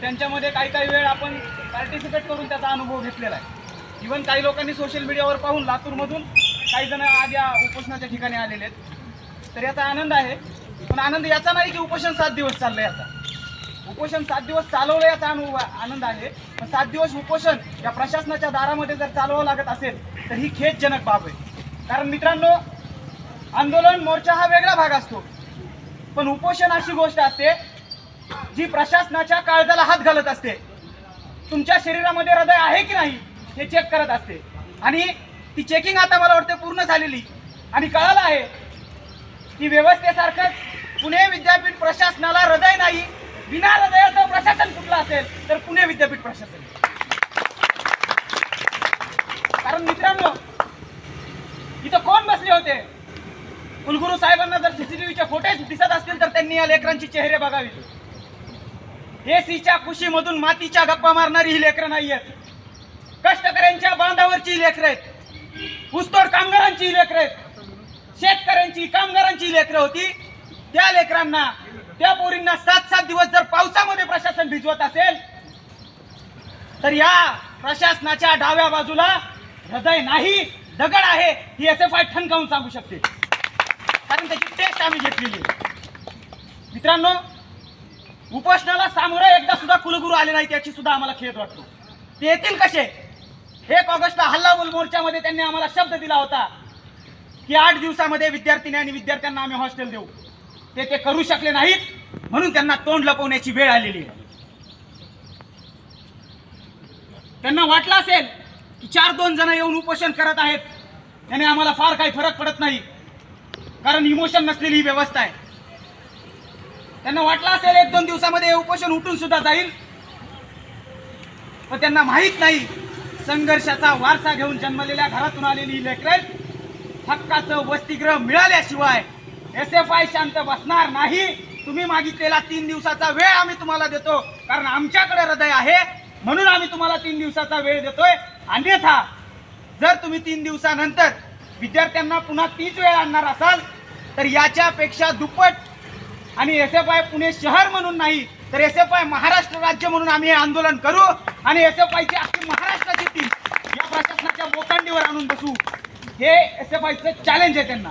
त्यांच्यामध्ये काही काही वेळ आपण पार्टिसिपेट करून त्याचा अनुभव घेतलेला आहे. इवन काही लोकांनी सोशल मीडियावर पाहून लातूरमधून काही जण आज या उपोषणाच्या ठिकाणी आलेले आहेत. तर याचा आनंद आहे. पण आनंद याचा नाही की उपोषण सात दिवस चाललं याचा. उपोषण सात दिवस चालवलं याचा अनुभव आनंद आहे. पण सात दिवस उपोषण या प्रशासनाच्या दारामध्ये जर चालवावं लागत असेल तर ही खेदजनक बाब आहे. कारण मित्रांनो आंदोलन मोर्चा हा वेगळा भाग असतो. पण उपोषण अशी गोष्ट असते जी प्रशासनाच्या काळजाला हात घालत असते तुमच्या शरीरामध्ये हृदय आहे की नाही हे चेक करत असते. आणि ती चेकिंग आता मला वाटते पूर्ण झालेली. आणि कळालं आहे की व्यवस्थेसारखंच पुणे विद्यापीठ प्रशासनाला हृदय नाही बिना हृदयाचं प्रशासन कुठलं असेल तर पुणे विद्यापीठ प्रशासन. कारण मित्रांनो इथं कोण बसले होते? कुलगुरू साहेबांना जर सीसीटीव्हीचे फुटेज दिसत असतील तर त्यांनी या लेकरांची चेहरे बघावी एसीच्या कुशीमधून मातीच्या गप्पा मारणारी ही लेकरं नाही आहेत कष्टकऱ्यांच्या बांधावरची लेकरं आहेत. ऊसतोड कामगारांची ही लेकरं आहेत. शेतकऱ्यांची कामगारांची लेकरं होती. त्या लेकरांना त्या पोरींना सात सात दिवस जर पावसामध्ये प्रशासन भिजवत असेल तर या प्रशासनाच्या डाव्या बाजूला हृदय नाही दगड आहे ही एस एफ आय ठणकावून सांगू शकते. कारण त्याची टेस्ट आम्ही घेतलेली मित्रांनो उपोषणाला सामोरं एकदा सुद्धा कुलगुरू आले नाही त्याची सुद्धा आम्हाला खेद वाटतो. ते येतील कसे? एक ऑगस्टला हल्लाबोल मोर्चामध्ये त्यांनी आम्हाला शब्द दिला होता की आठ दिवसामध्ये विद्यार्थिनी आणि विद्यार्थ्यांना आम्ही हॉस्टेल देऊ. ते ते करू शकले नाहीत म्हणून त्यांना तोंड लपवण्याची वेळ आलेली आहे. त्यांना वाटलं असेल की चार दोन जण येऊन उपोषण करत आहेत त्याने आम्हाला फार काही फरक पडत नाही. कारण इमोशन नसलेली ही व्यवस्था आहे. त्यांना वाटलं असेल एक दोन दिवसामध्ये उपोषण उठून सुद्धा जाईल. पण त्यांना माहीत नाही. संघर्षाचा वारसा घेऊन जन्मलेल्या घरातून आलेली ही हक्काचं वसतिगृह मिळाल्याशिवाय एस एफ आय शांत बसणार नाही. तुम्ही मागितलेला तीन दिवसाचा वेळ आम्ही तुम्हाला देतो. कारण आमच्याकडे हृदय आहे. म्हणून आम्ही तुम्हाला तीन दिवसाचा वेळ देतोय. अन्यथा जर तुम्ही तीन दिवसानंतर विद्यार्थ्यांना पुन्हा तीच वेळ आणणार असाल तर याच्यापेक्षा दुप्पट आणि एस एफ आय पुणे शहर म्हणून नाही तर एस एफ आय महाराष्ट्र राज्य म्हणून आम्ही हे आंदोलन करू आणि एस एफ आयची अख्खी महाराष्ट्राची टीम या प्रशासनाच्या मोकांडीवर आणून बसू. हे एस एफ आयचं चॅलेंज आहे त्यांना.